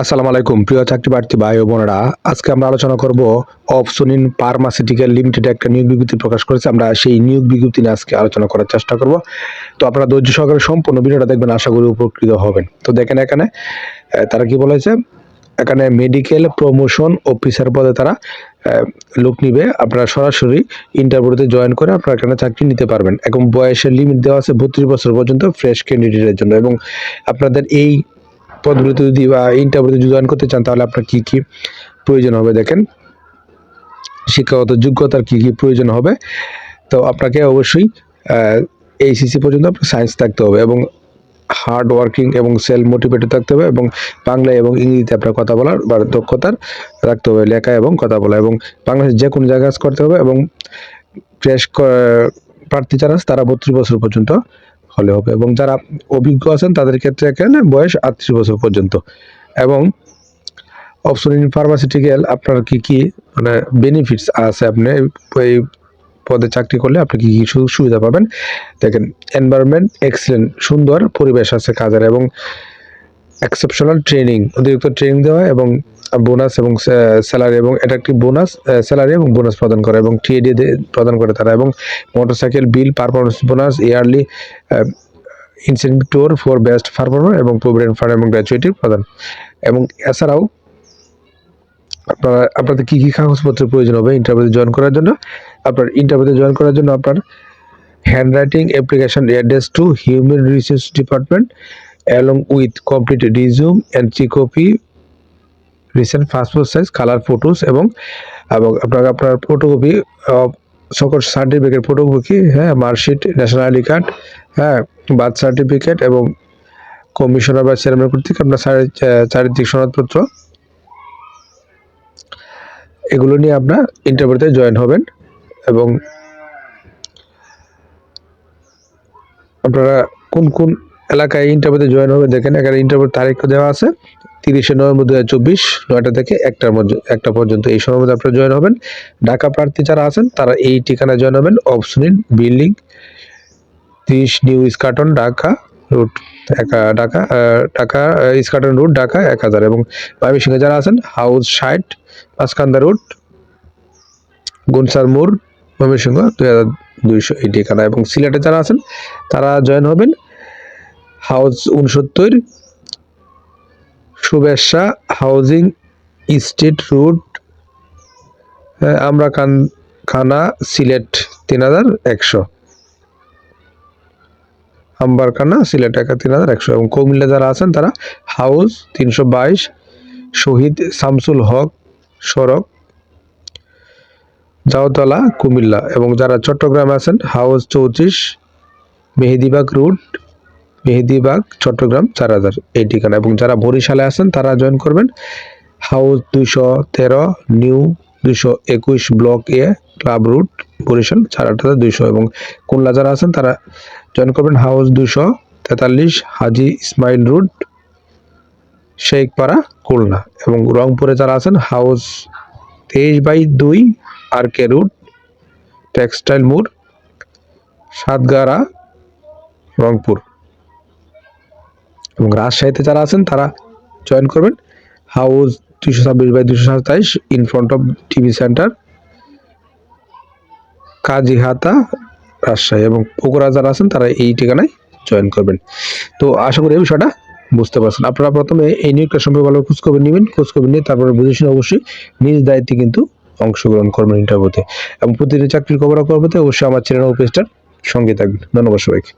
আসসালামু আলাইকুম, প্রিয় চাকরি প্রার্থী ভাই ও বোনেরা। আজকে আমরা আলোচনা করব অপসনিন ফার্মাসিউটিক্যাল লিমিটেড একটা নিয়োগ বিজ্ঞপ্তি প্রকাশ করেছে। আমরা সেই নিয়োগ বিজ্ঞপ্তি নিয়ে আজকে আলোচনা করার চেষ্টা করব। তো আপনারা ধৈর্য সহকারে সম্পূর্ণ ভিডিওটা দেখবেন, আশা করি উপকৃত হবেন। তো দেখেন এখানে তারা কি বলেছে? এখানে মেডিকেল প্রমোশন অফিসার পদে তারা লোক নিবে। আপনারা সরাসরি ইন্টারভিউতে জয়েন করে আপনারা এখানে চাকরি নিতে পারবেন। এবং বয়সের লিমিট দেওয়া আছে বত্রিশ বছর পর্যন্ত ফ্রেশ ক্যান্ডিডেটের জন্য। এবং আপনাদের এই পদগুলিতে যদি বা ইন্টারভিউতে জয়েন করতে চান, তাহলে আপনার কি কি প্রয়োজন হবে দেখেন? শিক্ষাগত যোগ্যতার কি কি প্রয়োজন হবে? তো আপনাকে অবশ্যই এইসিসি পর্যন্ত আপনার সায়েন্স থাকতে হবে এবং হার্ড ওয়ার্কিং এবং সেলফ মোটিভেটেড থাকতে হবে এবং বাংলা এবং ইংরেজিতে আপনার কথা বলার বা দক্ষতার রাখতে হবে, লেখা এবং কথা বলা এবং বাংলাদেশ যে কোনো জায়গায় করতে হবে এবং ফ্রেশ প্রার্থী যারা তারা বত্রিশ বছর পর্যন্ত হলে হবে। এবং যারা অভিজ্ঞ আছেন, তাদের ক্ষেত্রে এখানে বয়স আটত্রিশ বছর পর্যন্ত। এবং অপশন ইন ফার্মাসিউটিক্যাল আপনার কি কি মানে বেনিফিটস আছে আপনি, এই পদে চাকরি করলে আপনি কি কি সুবিধা পাবেন? দেখেন এনভায়রনমেন্ট এক্সিলেন্ট সুন্দর পরিবেশ আছে কাজের এবং এক্সেপশনাল ট্রেনিং অতিরিক্ত ট্রেনিং দেওয়া এবং বোনাস এবং স্যালারি এবং এটা একটি বোনাস স্যালারি এবং বোনাস প্রদান করে এবং টিএডি প্রদান করে তারা এবং motorcycle bill performance bonus yearly incentive tour for best performer এবং প্রভিডেন্ট ফান্ড এবং গ্র্যাচুইটি প্রদান। এবং এছাড়াও আপনারা, আপনাদের কী কী কাগজপত্রের প্রয়োজন হবে ইন্টারভিউতে জয়েন করার জন্য? আপনার ইন্টারভিউতে জয়েন করার জন্য আপনার hand writing application address to human resource department with complete resume and three copy recent passport size colour photos এবং এবং আপনার আপনার ফটোকপি সকল সার্টিফিকেট ফটোকপি হ্যাঁ মার্কশিট ন্যাশনাল আইডি কার্ড হ্যাঁ বার্থ সার্টিফিকেট এবং কমিশনার বা চেয়ারম্যান কর্তৃক আপনার চারি- চারিত্রিক সনদপত্র। এগুলো নিয়ে আপনার ইন্টারভিউতে জয়েন হবেন এবং আপনারা কোন কোন এলাকায় ইন্টারভিউতে জয়েন হবে দেখেন এখানে ইন্টারভিউ তারিখ দেওয়া আছে, তিরিশে নভেম্বর দু হাজার চব্বিশ, নয়টা থেকে একটার মধ্যে, একটা পর্যন্ত। এই সময়ের মধ্যে আপনারা জয়েন হবেন। ঢাকা প্রার্থী যারা আছেন, তারা এই ঠিকানায় জয়েন হবেন। অপশনিন বিল্ডিং, তিরিশ নিউ ইস্কাটন ঢাকা রুট, একা, ঢাকা ঢাকা ইস্কাটন রুট, ঢাকা এক হাজার। এবং ময়মনসিংহে যারা আছেন, হাউস ষাট, পাঁচকান্দা রুট, গুনসার মোড় ময়মনসিংহ দুই হাজার দুইশো এই ঠিকানা এবং সিলেটে যারা আছেন, তারা জয়েন হবেন। হাউস উনসত্তর শুভেচ্ছা হাউজিং স্টেট রুট আমরা খান খানা সিলেট তিন হাজার একশো। আম্বারখানা সিলেট একা তিন হাজার একশো। এবং কুমিল্লা যারা আছেন, তারা হাউস তিনশো বাইশ, শহীদ শামসুল হক সড়ক, জাওতলা, কুমিল্লা। এবং যারা চট্টগ্রামে আছেন হাউস চৌত্রিশ, মেহেদিবাগ রুট মেহেদিবাগ, চট্টগ্রাম, চার হাজার। এই ঠিকানা। এবং যারা বরিশালে আছেন, তারা জয়েন করবেন। হাউস দুইশো তেরো নিউ দুশো একুশ block A club road Barishal, চার আট হাজার দুইশো। এবং খুলনা যারা আছেন, তারা জয়েন করবেন হাউস দুশো তেতাল্লিশ হাজি ইসমাইল রুট শেখপাড়া খুলনা এবং রংপুরে যারা আছেন হাউস তেইশ বাই দুই আর কে রুট টেক্সটাইল মোড় সাতগাড়া, রংপুর। এবং রাজশাহীতে যারা আছেন, তারা জয়েন করবেন। হাউস দুশো ছাব্বিশ বাই দুশো সাতাইশ in front of TV centre Kazihata, Rajshahi এবং পকোড়া যারা আছেন, তারা এই ঠিকানায় জয়েন করবেন। তো আশা করি এই বিষয়টা বুঝতে পারছেন। আপনারা প্রথমে এই নিয়োগটা সম্পর্কে ভালো খোঁজখবর নেবেন, খোঁজখবর নিয়ে তারপরে বুঝে শুনে অবশ্যই নিজ দায়িত্বে কিন্তু অংশগ্রহণ করবেন ইন্টারভিউতে এবং প্রতিটি চাকরির খবর খবরতে অবশ্যই আমার চ্যানেল পেজটার সঙ্গে থাকবেন। ধন্যবাদ সবাইকে।